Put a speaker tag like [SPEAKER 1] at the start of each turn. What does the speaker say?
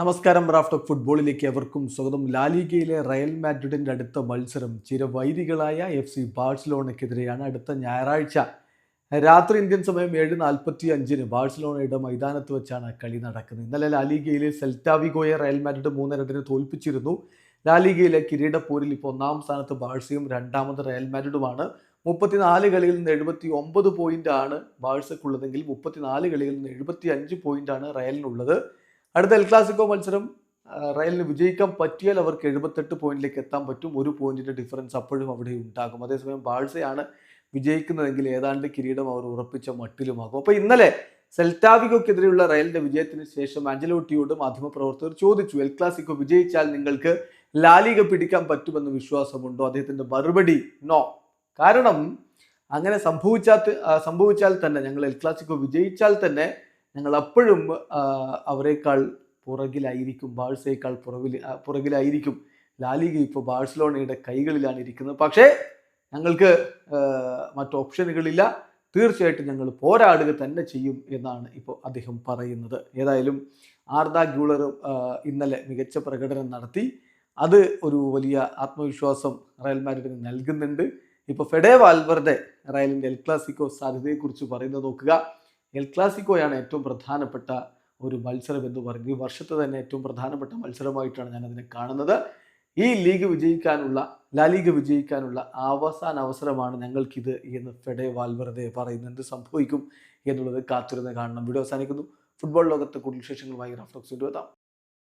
[SPEAKER 1] നമസ്കാരം raft of ഫുട്ബോളിലേക്ക് എവർക്കും സ്വാഗതം. ലാലിഗയിലെ റയൽ മാഡ്രിഡിന്റെ അടുത്ത മത്സരം ചിരവൈരികളായ എഫ് സി ബാഴ്സലോണയ്ക്കെതിരെയാണ് അടുത്ത ഞായറാഴ്ച. രാത്രി ഇന്ത്യൻ സമയം ഏഴ് നാൽപ്പത്തി അഞ്ചിന് ബാഴ്സലോണയുടെ മൈതാനത്ത് വെച്ചാണ് കളി നടക്കുന്നത്. ഇന്നലെ ലാലിഗയിലെ സെൽറ്റാവിഗോയെ റയൽ മാഡ്രിഡ് മൂന്ന് തോൽപ്പിച്ചിരുന്നു. ലാലിഗയിലെ കിരീടപ്പോരിൽ ഇപ്പോൾ ഒന്നാം സ്ഥാനത്ത് ബാഴ്സയും രണ്ടാമത് റയൽ മാഡ്രിഡുമാണ്. മുപ്പത്തിനാല് കളിയിൽ നിന്ന് എഴുപത്തി ഒമ്പത് പോയിന്റ് ആണ് ബാഴ്സക്കുള്ളതെങ്കിൽ മുപ്പത്തിനാല് കളിയിൽ നിന്ന് എഴുപത്തി അഞ്ച് പോയിന്റ് ആണ് റയലിനുള്ളത്. അടുത്ത എൽ ക്ലാസിക്കോ മത്സരം റയലിന് വിജയിക്കാൻ പറ്റിയാൽ അവർക്ക് എഴുപത്തെട്ട് പോയിന്റിലേക്ക് എത്താൻ പറ്റും. ഒരു പോയിന്റിന്റെ ഡിഫറൻസ് അപ്പോഴും അവിടെ ഉണ്ടാകും. അതേസമയം ബാഴ്സയാണ് വിജയിക്കുന്നതെങ്കിൽ ഏതാണ്ട് കിരീടം അവർ ഉറപ്പിച്ച മട്ടിലുമാകും. അപ്പൊ ഇന്നലെ സെൽറ്റാവിഗോക്കെതിരെയുള്ള റയലിന്റെ വിജയത്തിന് ശേഷം ആഞ്ചലോട്ടിയോട് മാധ്യമപ്രവർത്തകർ ചോദിച്ചു എൽ ക്ലാസിക്കോ വിജയിച്ചാൽ നിങ്ങൾക്ക് ലാലിക പിടിക്കാൻ പറ്റുമെന്ന് വിശ്വാസമുണ്ടോ? അദ്ദേഹത്തിന്റെ മറുപടി നോ കാരണം അങ്ങനെ സംഭവിച്ചാൽ സംഭവിച്ചാൽ തന്നെ ഞങ്ങൾ എൽ ക്ലാസിക്കോ വിജയിച്ചാൽ തന്നെ ഞങ്ങൾ അപ്പോഴും അവരെക്കാൾ പുറകിലായിരിക്കും ബാഴ്സയേക്കാൾ പുറകിൽ പുറകിലായിരിക്കും ലാലിക ഇപ്പോൾ ബാഴ്സലോണയുടെ കൈകളിലാണ് ഇരിക്കുന്നത്. പക്ഷേ ഞങ്ങൾക്ക് മറ്റു മറ്റ് ഓപ്ഷനുകളില്ല. തീർച്ചയായിട്ടും ഞങ്ങൾ പോരാടുക തന്നെ ചെയ്യും എന്നാണ് ഇപ്പോൾ അദ്ദേഹം പറയുന്നത്. ഏതായാലും ആർദാ ഗ്യൂളർ ഇന്നലെ മികച്ച പ്രകടനം നടത്തി. അത് ഒരു വലിയ ആത്മവിശ്വാസം റയൽ മാഡ്രിഡിന് നൽകുന്നുണ്ട്. ഇപ്പോൾ ഫെഡേ വാൽവറുടെ റയലിന്റെ എൽ ക്ലാസിക്കോ സാധ്യതയെക്കുറിച്ച് പറയുന്നത് നോക്കുക. എൽ ക്ലാസിക്കോയാണ് ഏറ്റവും പ്രധാനപ്പെട്ട ഒരു മത്സരം എന്ന് പറഞ്ഞു ഈ വർഷത്തെ തന്നെ ഏറ്റവും പ്രധാനപ്പെട്ട മത്സരമായിട്ടാണ് ഞാൻ അതിനെ കാണുന്നത്. ഈ ലീഗ് വിജയിക്കാനുള്ള ലാലീഗ് വിജയിക്കാനുള്ള അവസാന അവസരമാണ് ഞങ്ങൾക്കിത് എന്ന് ഫെഡെ വാൽവെറുതെ പറയുന്നത് എന്ത് സംഭവിക്കും എന്നുള്ളത് കാത്തിരുന്ന് കാണണം. വീഡിയോ അവസാനിക്കുന്നു. ഫുട്ബോൾ ലോകത്തെ കൂടുതൽ വിശേഷങ്ങളുമായി റഫ്ലക്സ് എത്താം.